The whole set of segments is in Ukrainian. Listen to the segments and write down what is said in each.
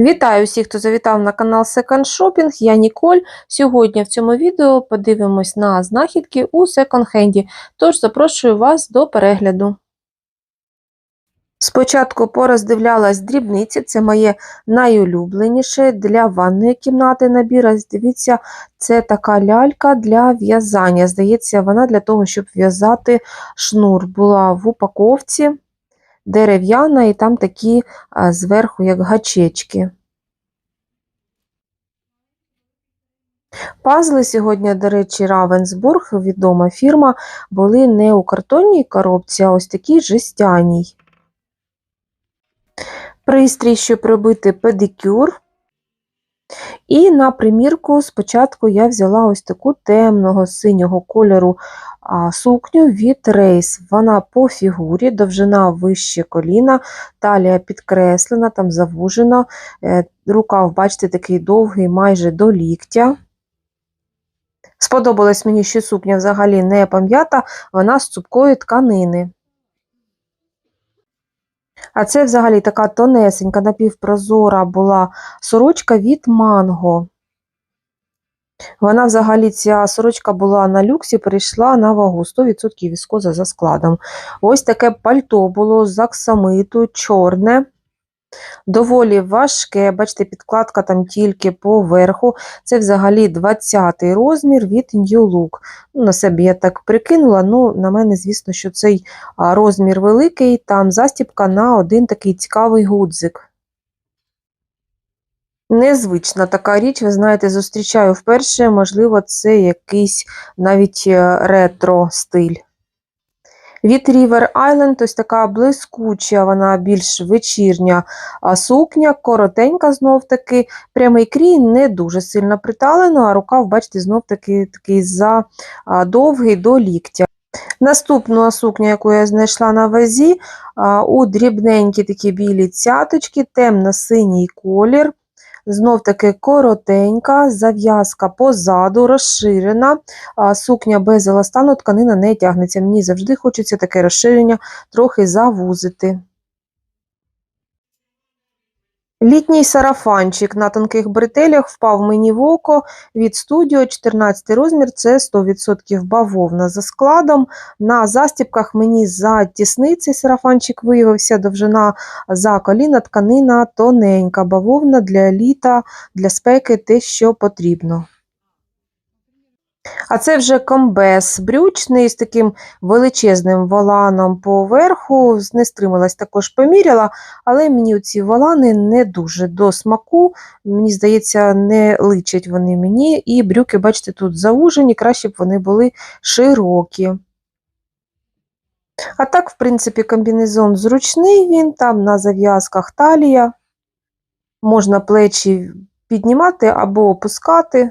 Вітаю всіх, хто завітав на канал Second Shopping. Я Ніколь. Сьогодні в цьому відео подивимось на знахідки у секонд-хенді, тож запрошую вас до перегляду. Спочатку пороздивлялась дрібниці, це моє найулюбленіше для ванної кімнати набір. Дивіться, це така лялька для в'язання. Здається, вона для того, щоб в'язати шнур. Була в упаковці дерев'яна, і там такі зверху, як гачечки. Пазли сьогодні, до речі, Равенсбург, відома фірма, були не у картонній коробці, а ось такій жестяній. Пристрій, щоб робити педикюр. І на примірку спочатку я взяла ось таку темного синього кольору сукню від Рейс. Вона по фігурі, довжина вище коліна, талія підкреслена, там завужена. Е, Рукав, бачите, такий довгий, майже до ліктя. Сподобалось мені, що сукня взагалі не пам'ята, вона з цупкої тканини. А це взагалі така тонесенька, напівпрозора була сорочка від манго. Вона взагалі, ця сорочка була на люксі, перейшла на вагу 100% віскоза за складом. Ось таке пальто було з аксамиту, чорне. Доволі важке, бачите, підкладка там тільки поверху. Це взагалі 20-й розмір від New Look. Ну, На себе я так прикинула, ну, на мене, звісно, що цей розмір великий, там застібка на один такий цікавий гудзик. Незвична така річ, ви знаєте, зустрічаю вперше, можливо, це якийсь навіть е, ретро стиль. Від River Island ось така блискуча, вона більш вечірня сукня, коротенька знов-таки, прямий крій не дуже сильно приталено, а рукав, бачите, знов-таки такий задовгий до ліктя. Наступну сукню, яку я знайшла на вазі, у дрібненькі такі білі цяточки, темно-синій колір. Знов таки коротенька, зав'язка позаду, розширена, сукня без еластану, тканина не тягнеться. Мені завжди хочеться таке розширення трохи завузити. Літній сарафанчик на тонких бретелях впав мені в око від студіо 14 розмір, це 100% бавовна за складом. На застіпках мені затісний цей сарафанчик виявився, довжина за коліна, тканина тоненька, бавовна для літа, для спеки те, що потрібно. А це вже комбез брючний з таким величезним воланом поверху. Не стрималась, також поміряла, але мені ці волани не дуже до смаку. Мені здається, не личать вони мені. І брюки, бачите, тут заужені, краще б вони були широкі. А так, в принципі, комбінезон зручний, він там на зав'язках талія. Можна плечі піднімати або опускати.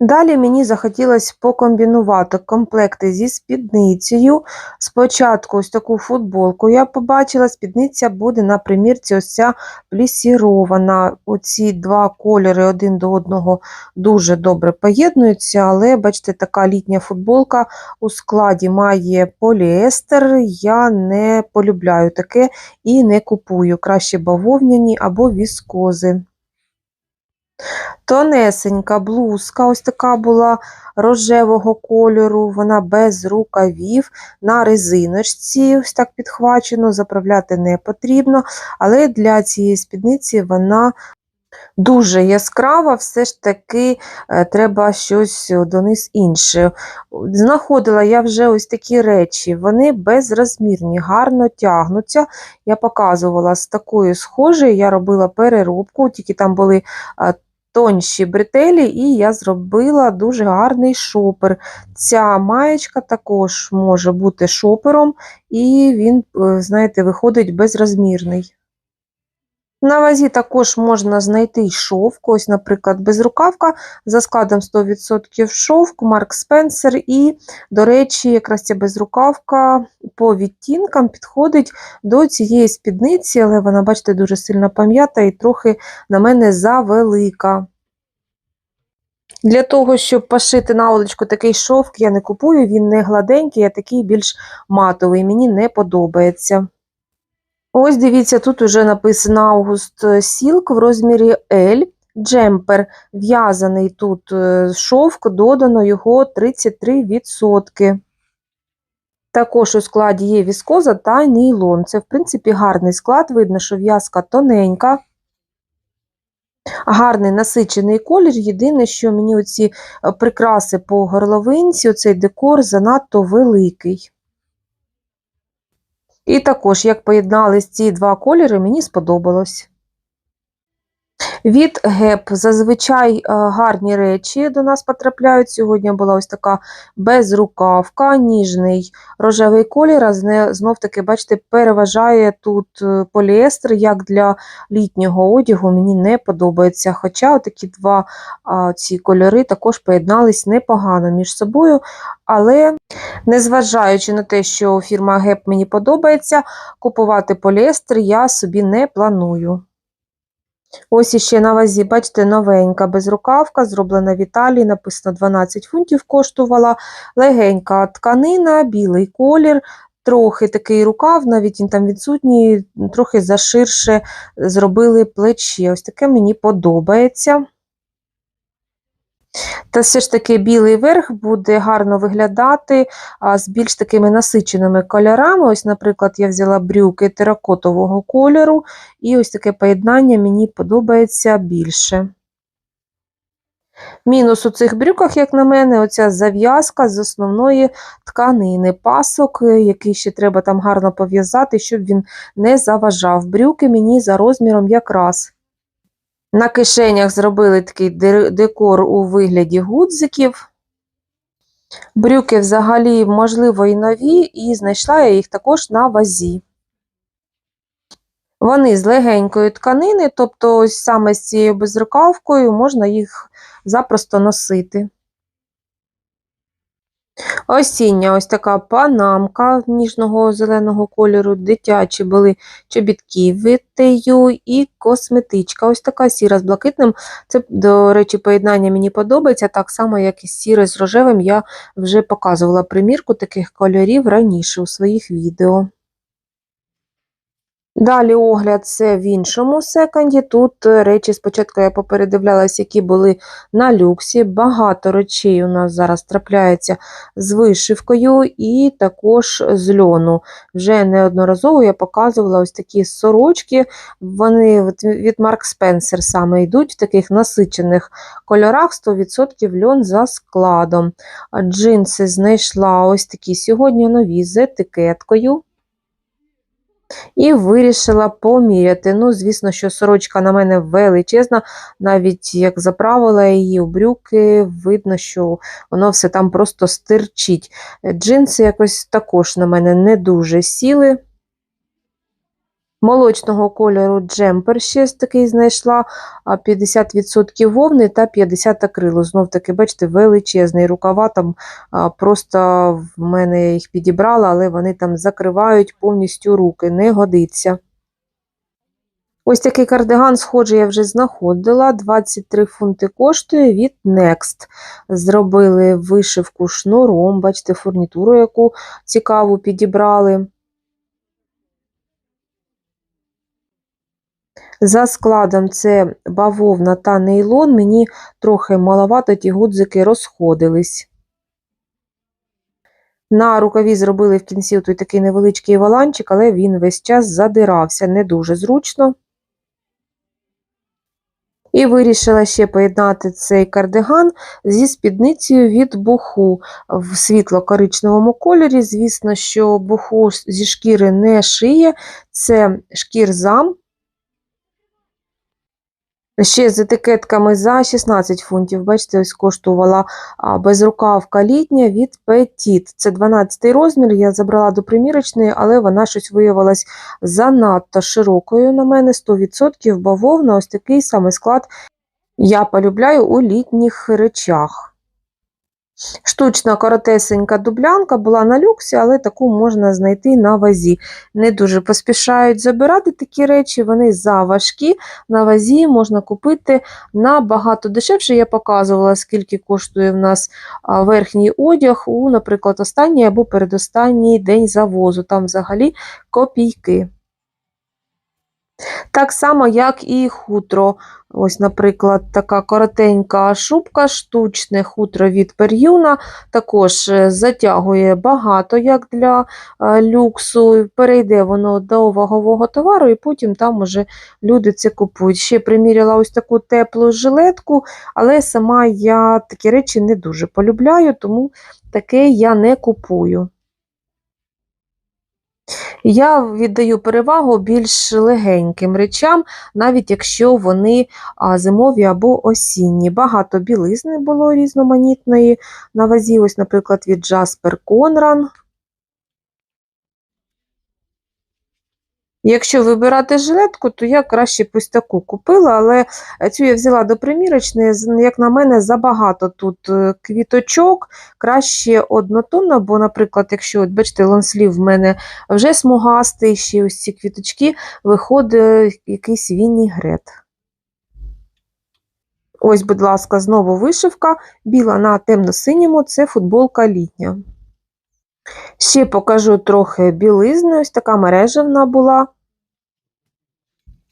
Далі мені захотілося покомбінувати комплекти зі спідницею. Спочатку ось таку футболку я побачила, спідниця буде на примірці ось ця плісірована. Оці два кольори один до одного дуже добре поєднуються, але, бачите, така літня футболка у складі має поліестер. Я не полюбляю таке і не купую. Краще бавовняні або віскози. Тонесенька блузка, ось така була рожевого кольору, вона без рукавів, на резиночці, ось так підхвачено, заправляти не потрібно, але для цієї спідниці вона дуже яскрава, все ж таки е, треба щось дониз інше. Знаходила я вже ось такі речі, вони безрозмірні, гарно тягнуться. Я показувала з такою схожою, я робила переробку, тільки там були тонші бретелі, і я зробила дуже гарний шопер. Ця маєчка також може бути шопером, і він, е, знаєте, виходить безрозмірний. На вазі також можна знайти шовк, ось, наприклад, безрукавка за складом 100% шовк, Марк Спенсер. І, до речі, якраз ця безрукавка по відтінкам підходить до цієї спідниці, але вона, бачите, дуже сильно пам'ята і трохи на мене завелика. Для того, щоб пошити наволочку такий шовк, я не купую, він не гладенький, а такий більш матовий, мені не подобається. Ось дивіться, тут уже написано August Silk в розмірі L. Джемпер в'язаний тут е, шовк, додано його 33%. Також у складі є віскоза та нейлон. Це, в принципі, гарний склад. Видно, що в'язка тоненька. Гарний насичений колір. Єдине, що мені оці е, прикраси по горловинці, оцей декор занадто великий. І також, як поєднались ці два кольори, мені сподобалось. Від ГЕП зазвичай е, гарні речі до нас потрапляють. Сьогодні була ось така безрукавка, ніжний рожевий колір, а знов-таки, бачите, переважає тут е, поліестер, як для літнього одягу, мені не подобається. Хоча такі два ці кольори також поєднались непогано між собою. Але, незважаючи на те, що фірма ГЕП мені подобається, купувати поліестер я собі не планую. Ось іще на вазі, бачите, новенька безрукавка, зроблена в Італії, написано 12 фунтів коштувала. Легенька тканина, білий колір, трохи такий рукав, навіть він там відсутній, трохи заширше зробили плече. Ось таке мені подобається. Та все ж таки білий верх буде гарно виглядати з більш такими насиченими кольорами. Ось, наприклад, я взяла брюки теракотового кольору, і ось таке поєднання мені подобається більше. Мінус у цих брюках, як на мене, оця зав'язка з основної тканини, пасок, який ще треба там гарно пов'язати, щоб він не заважав. Брюки мені за розміром якраз. На кишенях зробили такий декор у вигляді гудзиків. Брюки взагалі, можливо, і нові, і знайшла я їх також на вазі. Вони з легенької тканини, тобто ось саме з цією безрукавкою можна їх запросто носити. Осіння ось така панамка ніжного зеленого кольору, дитячі були чобітки витею і косметичка. Ось така сіра з блакитним. Це, до речі, поєднання мені подобається, так само, як і сіре з рожевим. Я вже показувала примірку таких кольорів раніше у своїх відео. Далі огляд це в іншому секонді. Тут е, речі, спочатку я попередивлялася, які були на люксі. Багато речей у нас зараз трапляється з вишивкою і також з льону. Вже неодноразово я показувала ось такі сорочки, вони від Марк Спенсер саме йдуть в таких насичених кольорах 100% льон за складом. Джинси знайшла ось такі сьогодні нові з етикеткою. І вирішила поміряти. Ну, звісно, що сорочка на мене величезна, навіть як заправила її у брюки, видно, що воно все там просто стирчить. Джинси якось також на мене не дуже сіли. Молочного кольору джемпер ще такий знайшла 50% вовни та 50 акрилу. Знов таки, бачите, величезний рукава там просто в мене їх підібрала, але вони там закривають повністю руки, не годиться. Ось такий кардиган, схожий, я вже знаходила. 23 фунти коштує від Next. Зробили вишивку шнуром, бачите, фурнітуру, яку цікаву підібрали. За складом це бавовна та нейлон, мені трохи маловато ті гудзики розходились. На рукаві зробили в кінці той такий невеличкий валанчик, але він весь час задирався, не дуже зручно. І вирішила ще поєднати цей кардиган зі спідницею від буху в світло-коричневому кольорі. Звісно, що буху зі шкіри не шиє, це шкір зам. Ще з етикетками за 16 фунтів. Бачите, ось коштувала безрукавка літня від Petit. Це 12 розмір. Я забрала до примірочної, але вона щось виявилась занадто широкою на мене 100% бавовна. Ось такий самий склад я полюбляю у літніх речах. Штучна коротесенька дублянка була на люксі, але таку можна знайти на вазі. Не дуже поспішають забирати такі речі, вони заважкі. На вазі можна купити набагато дешевше. Я показувала, скільки коштує в нас верхній одяг у, наприклад, останній або передостанній день завозу. Там взагалі копійки. Так само, як і хутро. Ось, наприклад, така коротенька шубка, штучне хутро від пер'юна, також е, затягує багато, як для е, люксу. Перейде воно до вагового товару, і потім там уже люди це купують. Ще приміряла ось таку теплу жилетку, але сама я такі речі не дуже полюбляю, тому таке я не купую. Я віддаю перевагу більш легеньким речам, навіть якщо вони зимові або осінні. Багато білизни було різноманітної на вазі, ось, наприклад, від Jasper Conran. Якщо вибирати жилетку, то я краще б ось таку купила, але цю я взяла до примірочної, як на мене, забагато тут е, квіточок, краще однотонно, бо, наприклад, якщо, от, бачите, лонслів в мене вже смугастий, ще ось ці квіточки, виходить якийсь вінігрет. Ось, будь ласка, знову вишивка, біла на темно-синьому, це футболка літня. Ще покажу трохи білизни, ось така мережевна була.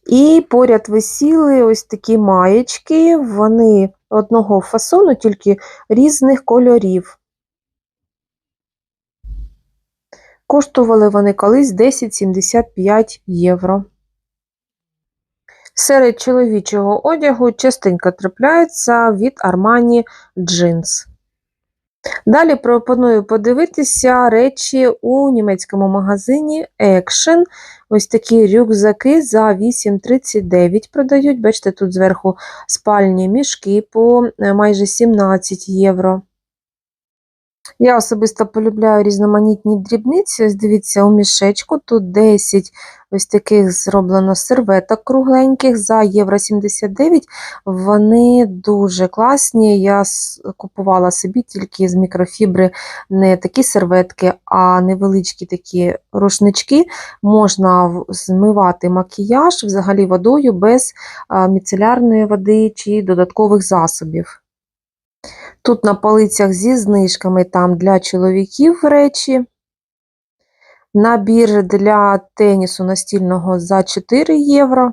І поряд висіли ось такі маєчки, вони одного фасону, тільки різних кольорів. Коштували вони колись 10,75 євро. Серед чоловічого одягу частенько трапляється від Armani джинс. Далі пропоную подивитися речі у німецькому магазині Action. Ось такі рюкзаки за 8,39 продають. Бачите, тут зверху спальні мішки по е, майже 17 євро. Я особисто полюбляю різноманітні дрібниці. Ось дивіться, у мішечку тут 10 ось таких зроблено серветок кругленьких за євро 79. Вони дуже класні. Я купувала собі тільки з мікрофібри не такі серветки, а невеличкі такі рушнички. Можна змивати макіяж взагалі водою без міцелярної води чи додаткових засобів. Тут на полицях зі знижками там для чоловіків речі. Набір для тенісу настільного за 4 євро.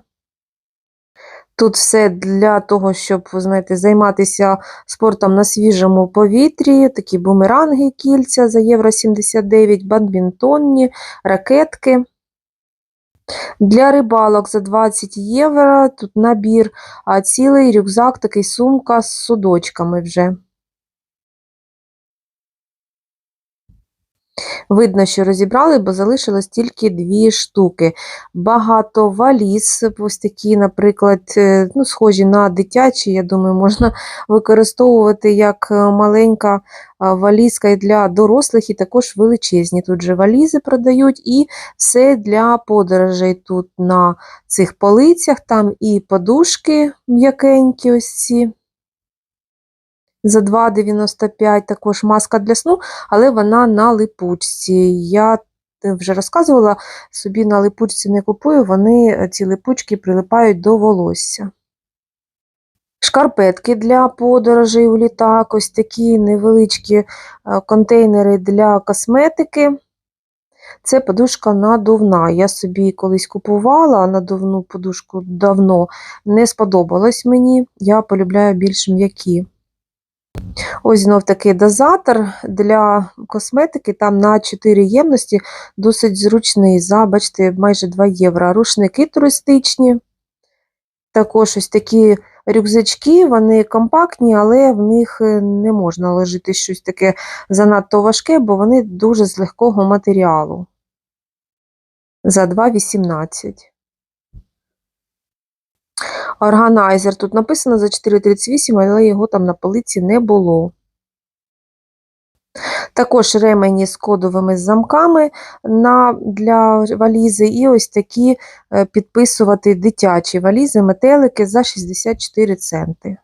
Тут все для того, щоб, знаєте, займатися спортом на свіжому повітрі, такі бумеранги, кільця за євро 79, бадмінтонні, ракетки. Для рибалок за 20 євро. Тут набір, а цілий рюкзак, такий сумка з судочками вже. Видно, що розібрали, бо залишилось тільки дві штуки. Багато валіз, ось такі, наприклад, е, ну, схожі на дитячі, я думаю, можна використовувати як е, маленька валізка і для дорослих, і також величезні. Тут же валізи продають, і все для подорожей тут на цих полицях, там і подушки м'якенькі ось ці. За 2,95 також маска для сну, але вона на липучці. Я вже розказувала, собі на липучці не купую, вони е, ці липучки прилипають до волосся. Шкарпетки для подорожей у літак, ось такі невеличкі е, контейнери для косметики. Це подушка надувна. Я собі колись купувала надувну подушку давно, не сподобалось мені. Я полюбляю більш м'які. Ось знов такий дозатор для косметики, там на 4 ємності, досить зручний, за, бачите, майже 2 євро. Рушники туристичні. Також ось такі рюкзачки, вони компактні, але в них е, не можна ложити щось таке занадто важке, бо вони дуже з легкого матеріалу. За 2,18. Органайзер тут написано за 4,38, але його там на полиці не було. Також ремені з кодовими замками на, для валізи, і ось такі е, підписувати дитячі валізи, метелики за 64 центи.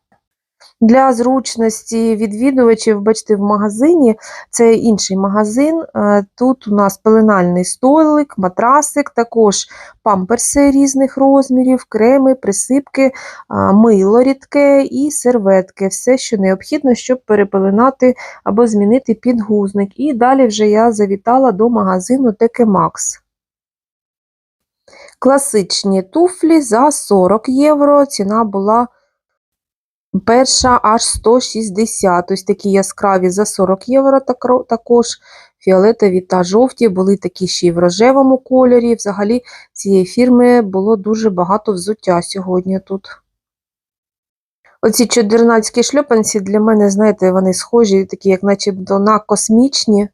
Для зручності відвідувачів, бачите, в магазині це інший магазин. е, Тут у нас пеленальний столик, матрасик, також памперси різних розмірів, креми, присипки, а, мило рідке і серветки. Все, що необхідно, щоб перепеленати або змінити підгузник. І далі вже я завітала до магазину Теке Макс. Класичні туфлі за 40 євро. Ціна була перша аж 160. Ось такі яскраві за 40 євро також. Фіолетові та жовті були такі ще й в рожевому кольорі. Взагалі цієї фірми було дуже багато взуття сьогодні тут. Оці чудернацькі шльопанці для мене, знаєте, вони схожі, такі, як начебто на космічні.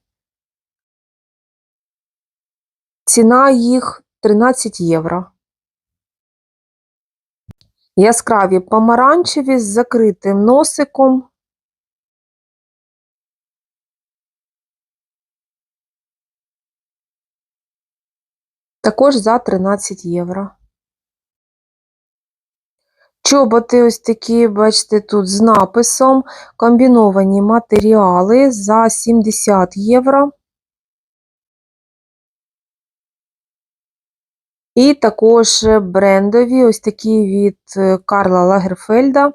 Ціна їх 13 євро. Яскраві помаранчеві з закритим носиком. Також за 13 євро. Чоботи ось такі, бачите, тут з написом. Комбіновані матеріали за 70 євро. І також брендові, ось такі від е, Карла Лагерфельда.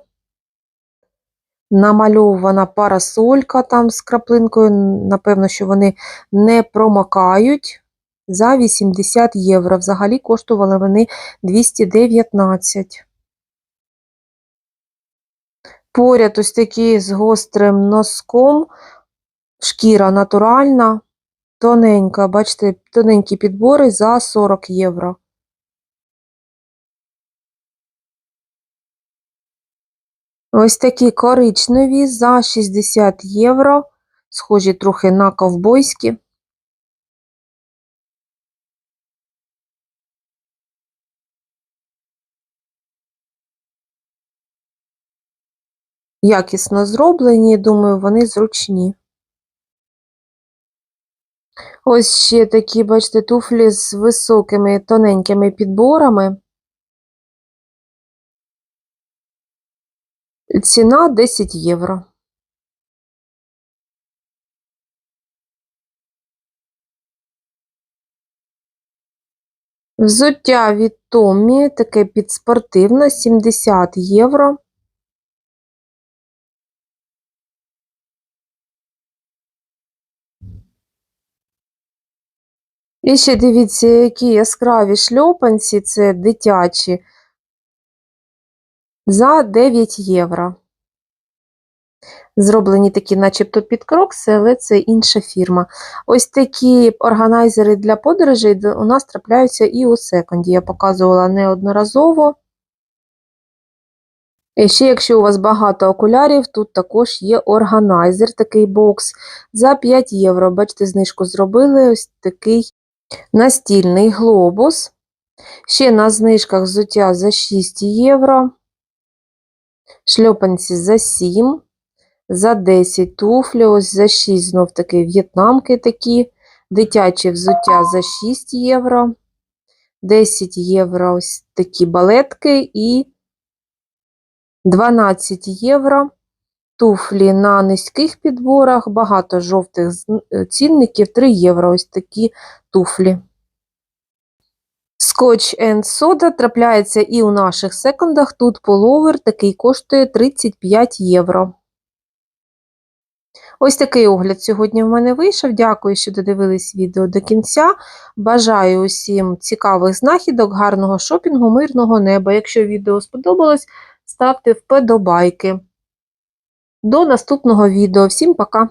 Намальована парасолька там з краплинкою. Напевно, що вони не промокають. За 80 євро. Взагалі коштували вони 219. Поряд ось такі з гострим носком. Шкіра натуральна, тоненька, бачите, тоненькі підбори за 40 євро. Ось такі коричневі за 60 євро. Схожі трохи на ковбойські. Якісно зроблені, думаю, вони зручні. Ось ще такі, бачите, туфлі з високими тоненькими підборами. Ціна 10 євро. Взуття від Томмі, таке підспортивне, 70 євро. І ще дивіться, які яскраві шльопанці, це дитячі, за 9 євро. Зроблені такі, начебто під крокси, але це інша фірма. Ось такі органайзери для подорожей у нас трапляються і у секонді. Я показувала неодноразово. І ще, якщо у вас багато окулярів, тут також є органайзер, такий бокс за 5 євро. Бачите, знижку зробили ось такий настільний глобус. Ще на знижках взуття за 6 євро. Шльопанці за 7, за 10 туфлі, ось за 6 знов таки в'єтнамки такі. Дитячі взуття за 6 євро. 10 євро ось такі балетки і 12 євро. Туфлі на низьких підборах, багато жовтих е, цінників, 3 євро ось такі туфлі. Scotch and Soda трапляється і у наших секондах. Тут половер такий коштує 35 євро. Ось такий огляд сьогодні в мене вийшов. Дякую, що додивились відео до кінця. Бажаю усім цікавих знахідок, гарного шопінгу, мирного неба. Якщо відео сподобалось, ставте вподобайки. До наступного відео. Всім пока!